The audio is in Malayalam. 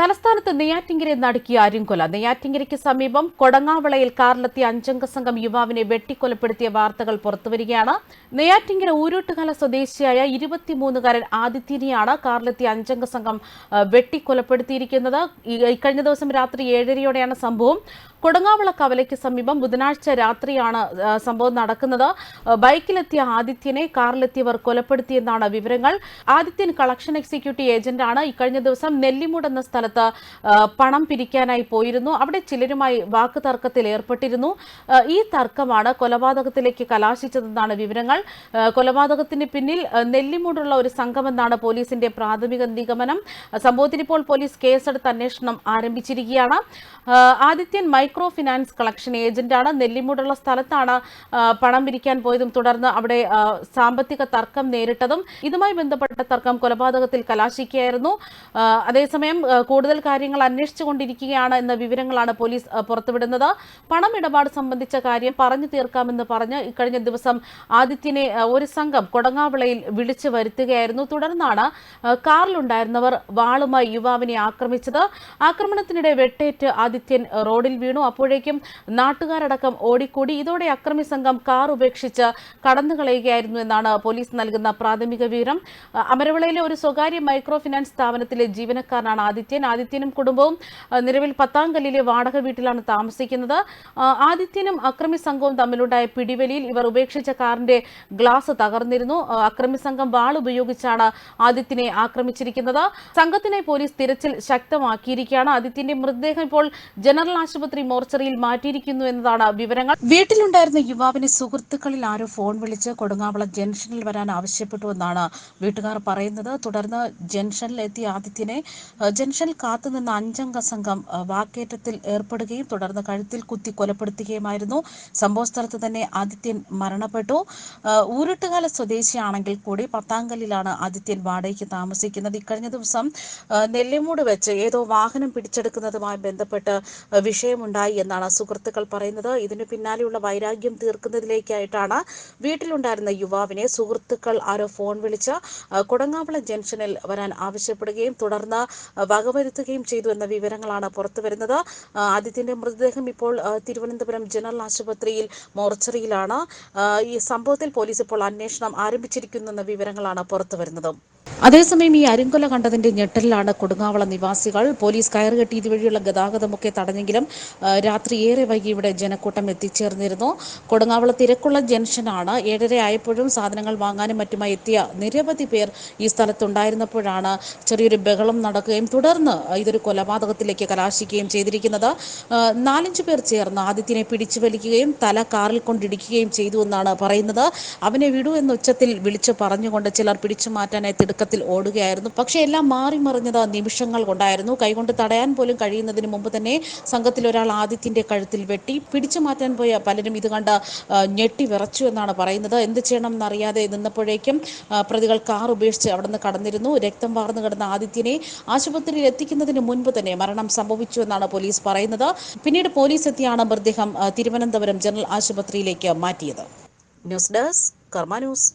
തലസ്ഥാനത്ത് നെയ്യാറ്റിങ്കരെ നടുക്കിയ അരിങ്കൊല നെയ്യാറ്റിങ്കരയ്ക്ക് സമീപം കൊടങ്ങാവളയിൽ കാറിലെത്തിയ അഞ്ചംഗ സംഘം യുവാവിനെ വെട്ടിക്കൊലപ്പെടുത്തിയ വാർത്തകൾ പുറത്തുവരികയാണ്. നെയ്യാറ്റിങ്കര ഊരോട്ടുകാല സ്വദേശിയായ ഇരുപത്തിമൂന്നുകാരൻ ആദിത്യനെയാണ് കാറിലെത്തിയ അഞ്ചംഗ സംഘം വെട്ടിക്കൊലപ്പെടുത്തിയിരിക്കുന്നത്. കഴിഞ്ഞ ദിവസം രാത്രി ഏഴരയോടെയാണ് സംഭവം. കൊടങ്ങാവള കവലയ്ക്ക് സമീപം ബുധനാഴ്ച രാത്രിയാണ് സംഭവം നടക്കുന്നത്. ബൈക്കിലെത്തിയ ആദിത്യനെ കാറിലെത്തിയവർ കൊലപ്പെടുത്തിയെന്നാണ് വിവരങ്ങൾ. ആദിത്യൻ കളക്ഷൻ എക്സിക്യൂട്ടീവ് ഏജന്റാണ്. ഇക്കഴിഞ്ഞ ദിവസം നെല്ലിമൂട് എന്ന സ്ഥലത്ത് ആ, പണം പിരിക്കാനായി പോയിരുന്നു. അവിടെ ചിലരുമായി വാക്ക് തർക്കത്തിൽ ഏർപ്പെട്ടിരുന്നു ഈ തർക്കമാണ് കൊലപാതകത്തിലേക്ക് കലാശിച്ചതെന്നാണ് വിവരങ്ങൾ. കൊലപാതകത്തിന് പിന്നിൽ നെല്ലിമൂടുള്ള ഒരു സംഘമെന്നാണ് പോലീസിന്റെ പ്രാഥമിക നിഗമനം. സംഭവത്തിന് ഇപ്പോൾ പോലീസ് കേസെടുത്ത് അന്വേഷണം ആരംഭിച്ചിരിക്കുകയാണ്. ആദിത്യൻ മൈക്രോ ഫിനാൻസ് കളക്ഷൻ ഏജന്റാണ്. നെല്ലിമൂടുള്ള സ്ഥലത്താണ് പണം പിരിക്കാൻ പോയതും തുടർന്ന് അവിടെ സാമ്പത്തിക തർക്കം നേരിട്ടതും. ഇതുമായി ബന്ധപ്പെട്ട തർക്കം കൊലപാതകത്തിൽ കലാശിക്കുകയായിരുന്നു. അതേസമയം കൂടുതൽ കാര്യങ്ങൾ അന്വേഷിച്ചുകൊണ്ടിരിക്കുകയാണ് എന്ന വിവരങ്ങളാണ് പോലീസ് പുറത്തുവിടുന്നത്. പണമിടപാട് സംബന്ധിച്ച കാര്യം പറഞ്ഞു തീർക്കാമെന്ന് പറഞ്ഞ് ഇക്കഴിഞ്ഞ ദിവസം ആദിത്യനെ ഒരു സംഘം കൊടങ്ങാവിളയിൽ വിളിച്ചു വരുത്തുകയായിരുന്നു. തുടർന്നാണ് കാറിലുണ്ടായിരുന്നവർ വാളുമായി യുവാവിനെ ആക്രമിച്ചത്. ആക്രമണത്തിനിടെ വെട്ടേറ്റ് ആദിത്യൻ റോഡിൽ വീണു. അപ്പോഴേക്കും നാട്ടുകാരടക്കം ഓടിക്കൂടി. ഇതോടെ അക്രമി സംഘം കാർ ഉപേക്ഷിച്ച് കടന്നു കളയുകയായിരുന്നു എന്നാണ് പോലീസ് നൽകുന്ന പ്രാഥമിക വിവരം. അമരവിളയിലെ ഒരു സ്വകാര്യ മൈക്രോ ഫിനാൻസ് സ്ഥാപനത്തിലെ ജീവനക്കാരനാണ് ആദിത്യൻ. ആദിത്യനും കുടുംബവും നിലവിൽ പത്താംകല്ലിലെ വാടക വീട്ടിലാണ് താമസിക്കുന്നത്. ആദിത്യനും അക്രമി സംഘവും തമ്മിലുണ്ടായ പിടിവലിയിൽ ഇവർ ഉപേക്ഷിച്ച കാറിന്റെ ഗ്ലാസ് തകർന്നിരുന്നു. അക്രമി സംഘം വാൾ ഉപയോഗിച്ചാണ് ആദിത്യനെ ആക്രമിച്ചിരിക്കുന്നത്. സംഘത്തിനെ പോലീസ് തിരച്ചിൽ ശക്തമാക്കിയിരിക്കുകയാണ്. ആദിത്യന്റെ മൃതദേഹം ഇപ്പോൾ ജനറൽ ആശുപത്രി മോർച്ചറിയിൽ മാറ്റിയിരിക്കുന്നു എന്നതാണ് വിവരങ്ങൾ. വീട്ടിലുണ്ടായിരുന്ന യുവാവിനെ സുഹൃത്തുക്കളിൽ ആരോ ഫോൺ വിളിച്ച് കൊടുങ്ങാവള ജംഗ്ഷനിൽ വരാൻ ആവശ്യപ്പെട്ടുവെന്നാണ് വീട്ടുകാർ പറയുന്നത്. തുടർന്ന് ജംഗ്ഷനിലെത്തിയ ആദിത്യനെ ആ, ജംഗ്ഷനിൽ കാത്തുനിന്ന അഞ്ചംഗ സംഘം വാക്കേറ്റത്തിൽ ഏർപ്പെടുകയും തുടർന്ന് കഴുത്തിൽ കുത്തി കൊലപ്പെടുത്തുകയുമായിരുന്നു. സംഭവ സ്ഥലത്ത് തന്നെ ആദിത്യൻ മരണപ്പെട്ടു. ഊരുട്ടുകാല സ്വദേശിയാണെങ്കിൽ കൂടി പത്താങ്കല്ലിലാണ് ആദിത്യൻ വാടകയ്ക്ക് താമസിക്കുന്നത്. ഇക്കഴിഞ്ഞ ദിവസം നെല്ലിമൂട് വെച്ച് ഏതോ വാഹനം പിടിച്ചെടുക്കുന്നതുമായി ബന്ധപ്പെട്ട് വിഷയമുണ്ടായി എന്നാണ് സുഹൃത്തുക്കൾ പറയുന്നത്. ഇതിനു പിന്നാലെയുള്ള വൈരാഗ്യം തീർക്കുന്നതിലേക്കായിട്ടാണ് വീട്ടിലുണ്ടായിരുന്ന യുവാവിനെ സുഹൃത്തുക്കൾ ആരോ ഫോൺ വിളിച്ച് കൊടങ്ങാവളം ജംഗ്ഷനിൽ വരാൻ ആവശ്യപ്പെടുകയും തുടർന്ന് ആ, വകവരുത്തുകയും ചെയ്തു എന്ന വിവരങ്ങളാണ് പുറത്തുവരുന്നത് ആദിത്യന്റെ മൃതദേഹം ഇപ്പോൾ തിരുവനന്തപുരം ജനറൽ ആശുപത്രിയിൽ മോർച്ചറിയിലാണ്. ഈ സംഭവത്തിൽ പോലീസ് ഇപ്പോൾ അന്വേഷണം ആരംഭിച്ചിരിക്കുന്നു എന്ന വിവരങ്ങളാണ് പുറത്തു വരുന്നത്. അതേസമയം ഈ അരിങ്കൊല കണ്ടതിന്റെ ഞെട്ടലിലാണ് കൊടുങ്ങാവള നിവാസികൾ. പോലീസ് കയറുകെട്ടി ഇതുവഴിയുള്ള ഗതാഗതമൊക്കെ തടഞ്ഞെങ്കിലും രാത്രി ഏറെ വൈകി ഇവിടെ ജനക്കൂട്ടം എത്തിച്ചേർന്നിരുന്നു. കൊടുങ്ങാവള തിരക്കുള്ള ജംഗ്ഷനാണ്. ഏഴര ആയപ്പോഴും സാധനങ്ങൾ വാങ്ങാനും മറ്റുമായി എത്തിയ നിരവധി പേർ ഈ സ്ഥലത്തുണ്ടായിരുന്നപ്പോഴാണ് ചെറിയൊരു ബഹളം നടക്കുകയും തുടർന്ന് ഇതൊരു കൊലപാതകത്തിലേക്ക് കലാശിക്കുകയും ചെയ്തിരിക്കുന്നത്. നാലഞ്ച് പേർ ചേർന്ന് ആദിത്യനെ പിടിച്ചു വലിക്കുകയും തല കാറിൽ കൊണ്ടിടിക്കുകയും ചെയ്തു എന്നാണ് പറയുന്നത്. അവനെ വിടൂ എന്ന് ഉച്ചത്തിൽ വിളിച്ചു പറഞ്ഞുകൊണ്ട് ചിലർ പിടിച്ചു മാറ്റാനായി തിടുക്കത്തിൽ ഓടുകയായിരുന്നു. പക്ഷേ എല്ലാം മാറി മറിഞ്ഞത് നിമിഷങ്ങൾ കൊണ്ടായിരുന്നു. കൈകൊണ്ട് തടയാൻ പോലും കഴിയുന്നതിന് മുമ്പ് തന്നെ സംഘത്തിൽ ഒരാൾ ആദിത്യന്റെ കഴുത്തിൽ വെട്ടി പിടിച്ചു മാറ്റാൻ പോയ പലരും ഇത് കണ്ട് ഞെട്ടി വിറച്ചു എന്നാണ് പറയുന്നത്. എന്ത് ചെയ്യണം എന്നറിയാതെ നിന്നപ്പോഴേക്കും പ്രതികൾ കാർ ഉപേക്ഷിച്ച് അവിടുന്ന് കടന്നിരുന്നു. രക്തം വാർന്നു കിടന്ന ആദിത്യനെ ആശുപത്രിയിൽ എത്തിക്കുന്നതിന് മുൻപ് തന്നെ മരണം സംഭവിച്ചു എന്നാണ് പോലീസ് പറയുന്നത്. പിന്നീട് പോലീസ് എത്തിയാണ് മൃതദേഹം തിരുവനന്തപുരം ജനറൽ ആശുപത്രിയിലേക്ക് മാറ്റിയത്. News desk Karma news.